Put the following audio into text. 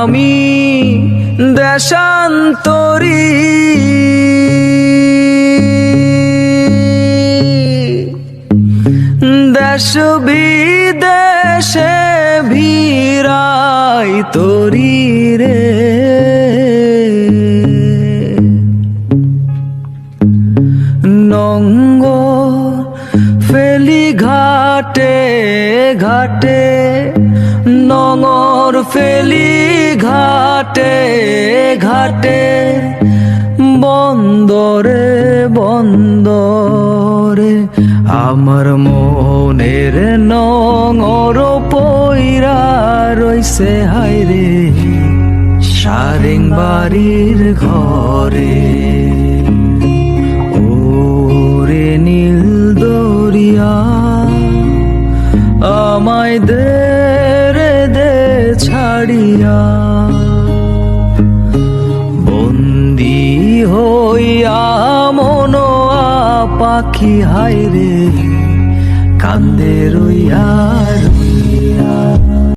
আমি দেশান্তরী। দেশ বিদেশে ভিড়াই তরি রে। নঙ্গ ফেলি ঘাটে ঘাটে নঙর ফেলি ঘাটে ঘাটে, বন্দরে বন্দরে আমার মনের নঙর পইরা রইছে হাইরে সারেং বাড়ির ঘরে। আমায় দে রে দে ছাড়িয়া। বন্দি হইয়া মন পাখি হাইরে কান্দে রইয়া